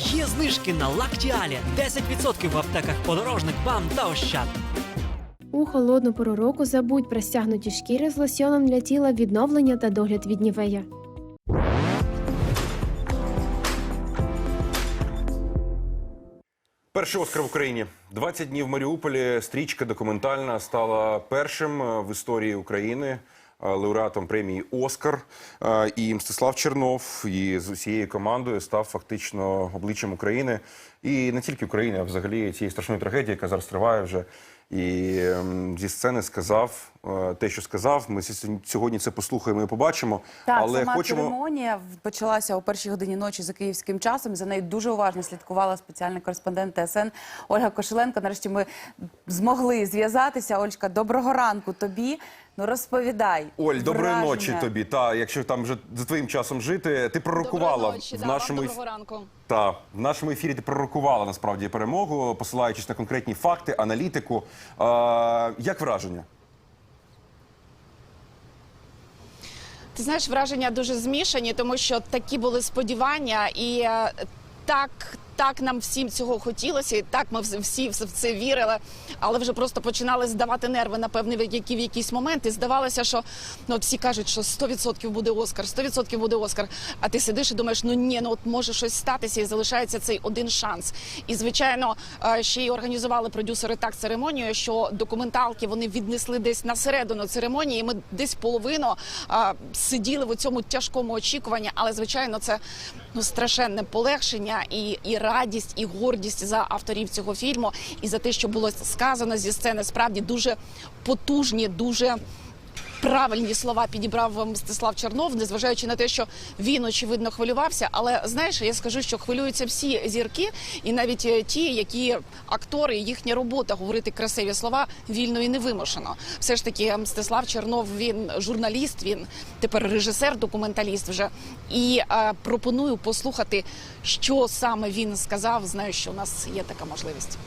Є знижки на Лактіалі 10% в аптеках подорожник, бам та ощад. У холодну пору року забудь про стягнуті шкіри з лосьоном для тіла відновлення та догляд від нівея. Перший Оскар в Україні. 20 днів в Маріуполі. Стрічка документальна стала першим е, в історії України лауреатом премії Оскар. Е, І Мстислав Чернов і з усією командою став фактично обличчям України. І не тільки України, а взагалі цієї страшної трагедії, яка зараз триває вже. І ем, зі сцени сказав е, те, що сказав. Ми сьогодні- це послухаємо і побачимо. Так, але сама хочемо церемонія почалася о першій годині ночі за київським часом. За нею дуже уважно слідкувала спеціальний кореспондент ТСН Ольга Кошеленко. Нарешті ми змогли зв'язатися. Олька, доброго ранку тобі. Ну розповідай. Оль, доброї враження. ночі тобі. Та якщо там вже за твоїм часом жити, ти пророкувала ночі, в да, нашому вам доброго ранку. та в нашому ефірі. Ти пророкувала насправді перемогу, посилаючись на конкретні факти, аналітику. А, як враження? Ти знаєш, враження дуже змішані, тому що такі були сподівання, і е, так. Так нам всім цього хотілося, і так ми всі в це вірили, але вже просто починали здавати нерви, напевне, в які в якісь моменти. Здавалося, що ну от всі кажуть, що 100% буде Оскар, 100% буде Оскар. А ти сидиш і думаєш, ну ні, ну от може щось статися, і залишається цей один шанс. І звичайно, е, ще й організували продюсери так церемонію, що документалки вони віднесли десь на середину церемонії. і Ми десь половину а, сиділи в цьому тяжкому очікуванні, але звичайно, це ну страшенне полегшення і, і радість, і гордість за авторів цього фільму, і за те, що було сказано зі сцени. Справді дуже потужні, дуже. Правильні слова підібрав Мстислав Чернов, незважаючи на те, що він очевидно хвилювався. Але знаєш, я скажу, що хвилюються всі зірки, і навіть е, ті, які актори, їхня робота говорити красиві слова вільно і невимушено. Все ж таки, Мстислав Чернов він журналіст, він тепер режисер, документаліст вже. І е, пропоную послухати, що саме він сказав. Знаю, що у нас є така можливість.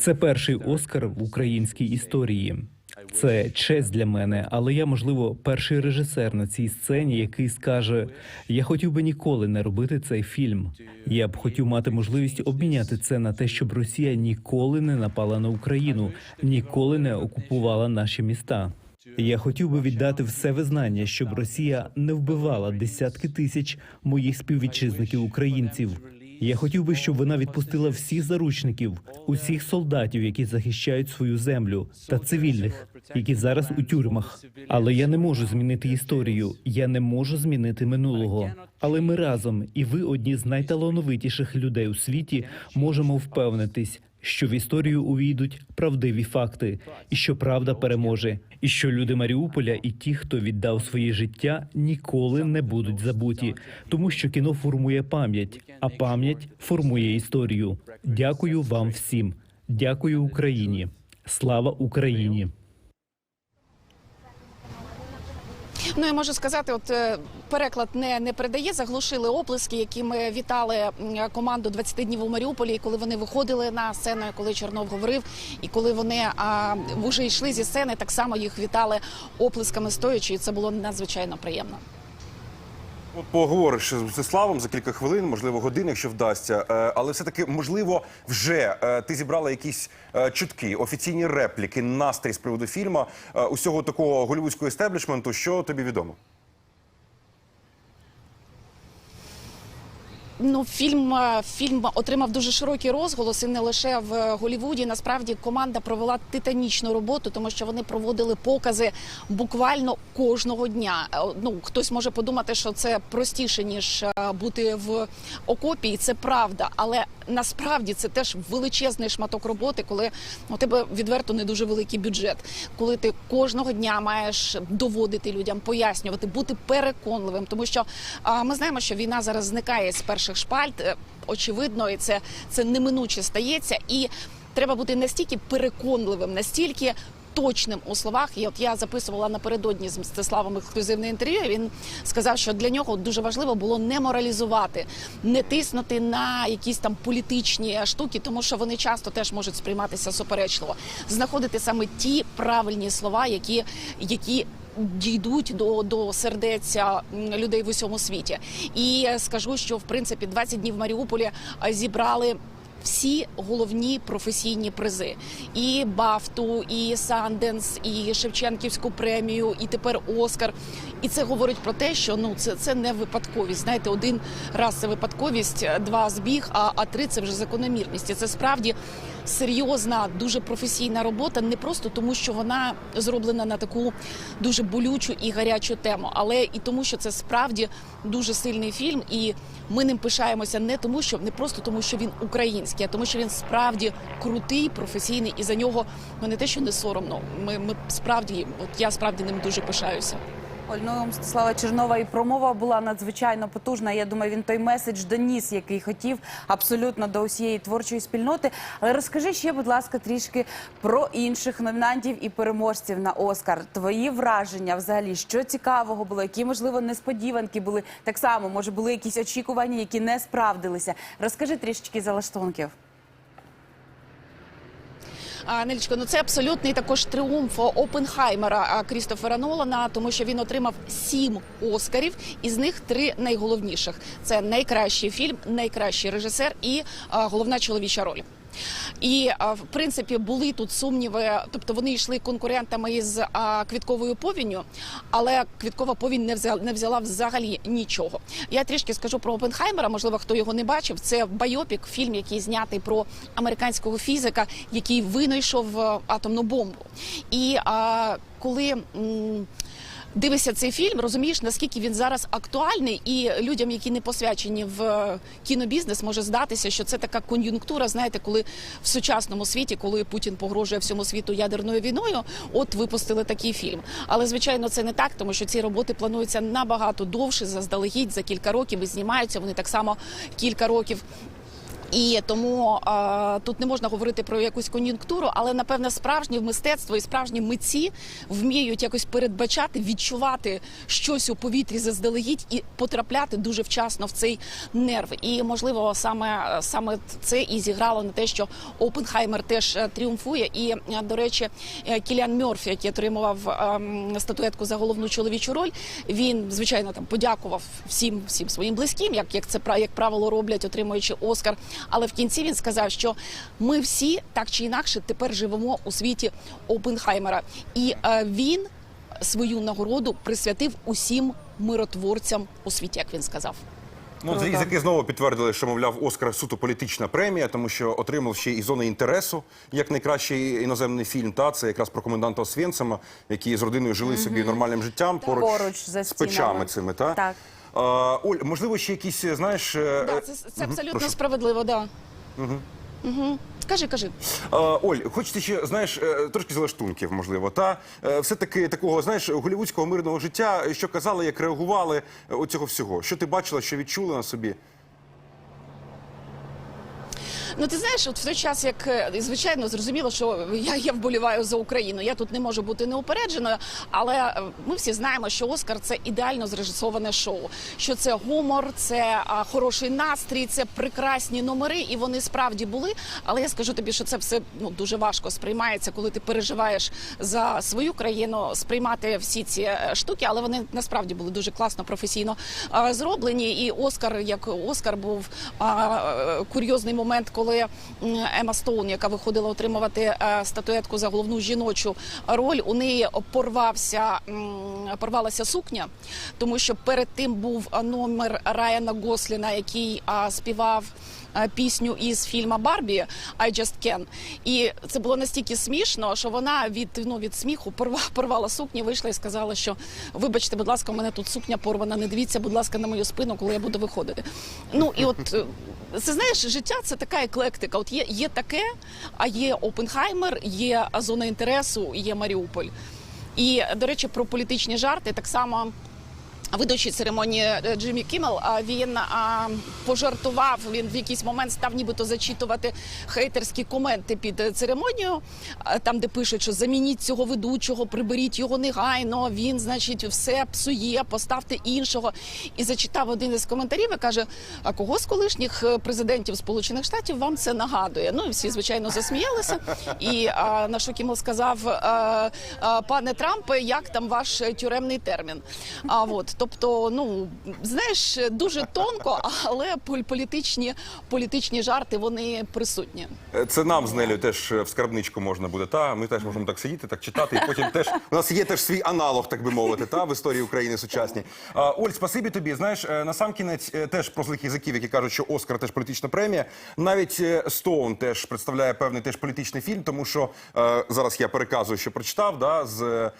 Це перший Оскар в українській історії. Це честь для мене, але я, можливо, перший режисер на цій сцені, який скаже: я хотів би ніколи не робити цей фільм. Я б хотів мати можливість обміняти це на те, щоб Росія ніколи не напала на Україну, ніколи не окупувала наші міста. Я хотів би віддати все визнання, щоб Росія не вбивала десятки тисяч моїх співвітчизників українців. Я хотів би, щоб вона відпустила всіх заручників, усіх солдатів, які захищають свою землю, та цивільних, які зараз у тюрмах. Але я не можу змінити історію. Я не можу змінити минулого. Але ми разом, і ви одні з найталановитіших людей у світі, можемо впевнитись, що в історію увійдуть правдиві факти, і що правда переможе, і що люди Маріуполя і ті, хто віддав своє життя, ніколи не будуть забуті, тому що кіно формує пам'ять, а пам'ять формує історію. Дякую вам всім. Дякую Україні. Слава Україні. Ну я можу сказати, от е, переклад не, не передає, заглушили оплески, які ми вітали команду 20 днів у Маріуполі, і коли вони виходили на сцену, коли Чернов говорив, і коли вони а, вже йшли зі сцени, так само їх вітали оплесками стоячи, і це було надзвичайно приємно. Поговориш з Мстиславом за кілька хвилин, можливо, годин, якщо вдасться. Е, Але все-таки, можливо, вже е, ти зібрала якісь е, чутки, офіційні репліки, настрій з приводу фільму, усього такого голівудського естеблішменту. Що тобі відомо? Ну, фільм, е, фільм отримав дуже широкий розголос і не лише в Голівуді. Насправді команда провела титанічну роботу, тому що вони проводили покази буквально кожного дня. Е, Ну хтось може подумати, що це простіше ніж е, бути в окопі, і це правда. Але насправді це теж величезний шматок роботи, коли у тебе відверто не дуже великий бюджет, коли ти кожного дня маєш доводити людям, пояснювати, бути переконливим, тому що а, ми знаємо, що війна зараз зникає з перших шпальт. е, Очевидно, і це, це неминуче стається. І треба бути настільки переконливим, настільки. Точним у словах, і от я записувала напередодні з Мстиславом ексклюзивне інтерв'ю. Він сказав, що для нього дуже важливо було не моралізувати, не тиснути на якісь там політичні штуки, тому що вони часто теж можуть сприйматися суперечливо. Знаходити саме ті правильні слова, які, які дійдуть до, до сердеця людей в усьому світі. І е, скажу, що в принципі 20 днів в Маріуполі е, зібрали. Всі головні професійні призи: і Бафту, і Санденс, і Шевченківську премію, і тепер Оскар. І це говорить про те, що ну це, це не випадковість. Знаєте, один раз це випадковість, два збіг, а, а три це вже закономірність. І це справді серйозна, дуже професійна робота, не просто тому, що вона зроблена на таку дуже болючу і гарячу тему, але і тому, що це справді дуже сильний фільм, і ми ним пишаємося не тому, що не просто тому, що він український, а тому, що він справді крутий, професійний, і за нього ну, не те, що не соромно. Ми, ми справді, от я справді ним дуже пишаюся. Оль, ну, Мстислава Чернова і промова була надзвичайно потужна. Я думаю, він той меседж доніс, який хотів абсолютно до усієї творчої спільноти. Але розкажи ще, будь ласка, трішки про інших номінантів і переможців на Оскар. Твої враження взагалі, що цікавого було, які можливо несподіванки були так само. Може, були якісь очікування, які не справдилися. Розкажи трішечки залаштунків. Нелічко, ну це абсолютний також тріумф Опенхаймера Крістофера Нолана, тому що він отримав сім оскарів, із них три найголовніших: це найкращий фільм, найкращий режисер і головна чоловіча роль. І в принципі були тут сумніви, тобто вони йшли конкурентами із квітковою повінню, але квіткова повінь не взяла, не взяла взагалі нічого. Я трішки скажу про Опенхаймера. Можливо, хто його не бачив. Це байопік, фільм, який знятий про американського фізика, який винайшов е, атомну бомбу. І а, коли. м, Дивишся цей фільм, розумієш, наскільки він зараз актуальний, і людям, які не посвячені в е, кінобізнес, може здатися, що це така кон'юнктура. Знаєте, коли в сучасному світі, коли Путін погрожує всьому світу ядерною війною, от випустили такий фільм. Але звичайно, це не так, тому що ці роботи плануються набагато довше, заздалегідь за кілька років і знімаються. Вони так само кілька років. І тому а, тут не можна говорити про якусь кон'юнктуру, але напевне справжнє мистецтво і справжні митці вміють якось передбачати, відчувати щось у повітрі заздалегідь і потрапляти дуже вчасно в цей нерв. І можливо, саме саме це і зіграло на те, що Опенхаймер теж е, тріумфує. І е, до речі, е, Кіліан Мьорфі, який отримував ем, статуетку за головну чоловічу роль, він звичайно там подякував всім всім своїм близьким, як, як це як правило роблять, отримуючи Оскар. Але в кінці він сказав, що ми всі так чи інакше тепер живемо у світі Опенхаймера, і е, він свою нагороду присвятив усім миротворцям у світі, як він сказав. Ну, Круто. різаки знову підтвердили, що мовляв Оскар суто політична премія, тому що отримав ще і зони інтересу як найкращий іноземний фільм. Та це якраз про коменданта Освєнцима, які з родиною жили собі нормальним життям поруч, Поруч за з печами цими. Та Так. А, Оль, можливо, ще якісь знаєш. е, Да, е, це, це мгм, абсолютно прошу. справедливо, да. Угу. Кажи, кажи. А, Оль, хочеться ще знаєш е, трошки залаштунків, можливо, та Е, все-таки такого знаєш голівудського мирного життя, що казали, як реагували е, цього всього. Що ти бачила, що відчула на собі? Ну ти знаєш, от в той час, як е, звичайно, зрозуміло, що я, я вболіваю за Україну. Я тут не можу бути неупередженою, але е, ми всі знаємо, що Оскар це ідеально зрежисоване шоу. Що це гумор, це а, хороший настрій, це прекрасні номери, і вони справді були. Але я скажу тобі, що це все ну дуже важко сприймається, коли ти переживаєш за свою країну, сприймати всі ці е, штуки, але вони насправді були дуже класно, професійно е, зроблені. І Оскар, як Оскар, був а, курйозний момент, коли м, Ема Стоун, яка виходила отримувати е, статуетку за головну жіночу роль, у неї порвався порвалася сукня, тому що перед тим був е, номер Райана Госліна, який співав. Е, Пісню із фільму Барбі «I just can». І це було настільки смішно, що вона від ну від сміху порвала, порвала сукню, вийшла і сказала, що вибачте, будь ласка, у мене тут сукня порвана. Не дивіться, будь ласка, на мою спину, коли я буду виходити. Ну і от е, це знаєш, життя це така еклектика. От є, є таке, а є Опенхаймер, є зона інтересу, є Маріуполь. І до речі, про політичні жарти так само. Ведучий церемонії е, Джиммі Кіммел, він а, пожартував. Він в якийсь момент став нібито зачитувати хейтерські коменти під е, церемонією, а, там де пишуть, що замініть цього ведучого, приберіть його негайно. Він, значить, все псує, поставте іншого. І зачитав один із коментарів і каже: А кого з колишніх е, президентів Сполучених Штатів вам це нагадує? Ну і всі звичайно засміялися. І а, на що Кіммел сказав: а, а, пане Трампе, як там ваш е, тюремний термін? А от, тобто, ну знаєш, дуже тонко, але пол- політичні, політичні жарти вони присутні. Е, Це нам з Нелею теж е, в скарбничку можна буде. Та ми теж можемо так сидіти, так читати. І потім теж у нас є теж свій аналог, так би мовити, та в історії України сучасній. А, Оль, спасибі тобі. Знаєш, е, на сам кінець теж про злих язиків, які кажуть, що Оскар теж політична премія. Навіть Стоун теж представляє певний теж політичний фільм, тому що зараз я переказую, що прочитав да, з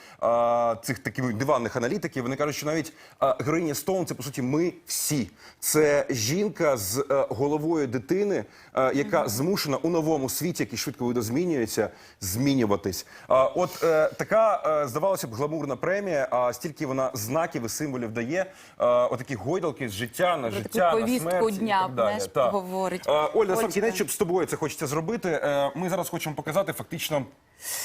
цих таких диванних аналітиків. Вони кажуть, що навіть героїня Стоун це по суті ми всі. Це жінка з е, головою дитини, е, яка змушена у новому світі, який швидко видозмінюється, змінюватись. От е, така здавалося б гламурна премія, а стільки вона знаків і символів дає. Отакі гойдалки з життя на життя, на смерть і дня, так далі. знаєш, Так. говорить. Е, Оля, сам кінець, щоб з тобою це хочеться зробити. Ми зараз хочемо показати фактично.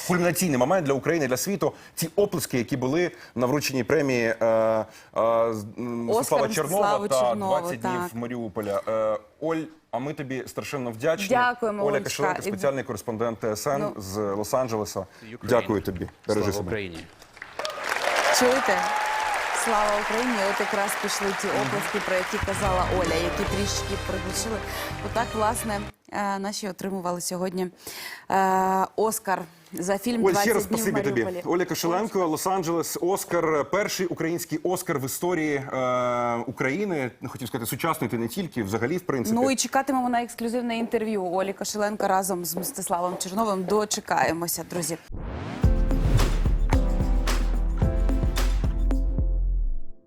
Кульмінаційний момент для України, для світу. Ці оплески, які були на врученні премії е, е, Мстислава Чернова та Чернову, 20 так. днів Маріуполя. Е, Оль, а ми тобі страшенно вдячні. Дякуємо, Оля Олечка. Кашеленко, спеціальний кореспондент ТСН Ну. з Лос-Анджелеса. Дякую тобі. Бережи Слава себе. Україні. Чуєте? Слава Україні! От якраз пішли ті оплески, про які казала Оля, які трішки приглушили. Отак, власне, е, наші отримували сьогодні е, Оскар за фільм Оль, ще раз спасибі тобі. Маріуполі». Оля Кошеленко, Лос-Анджелес, Оскар, перший український Оскар в історії е, України. Хотів сказати, сучасної ти не тільки, взагалі, в принципі. Ну і чекатимемо на ексклюзивне інтерв'ю Олі Кошеленко разом з Мстиславом Черновим. Дочекаємося, друзі.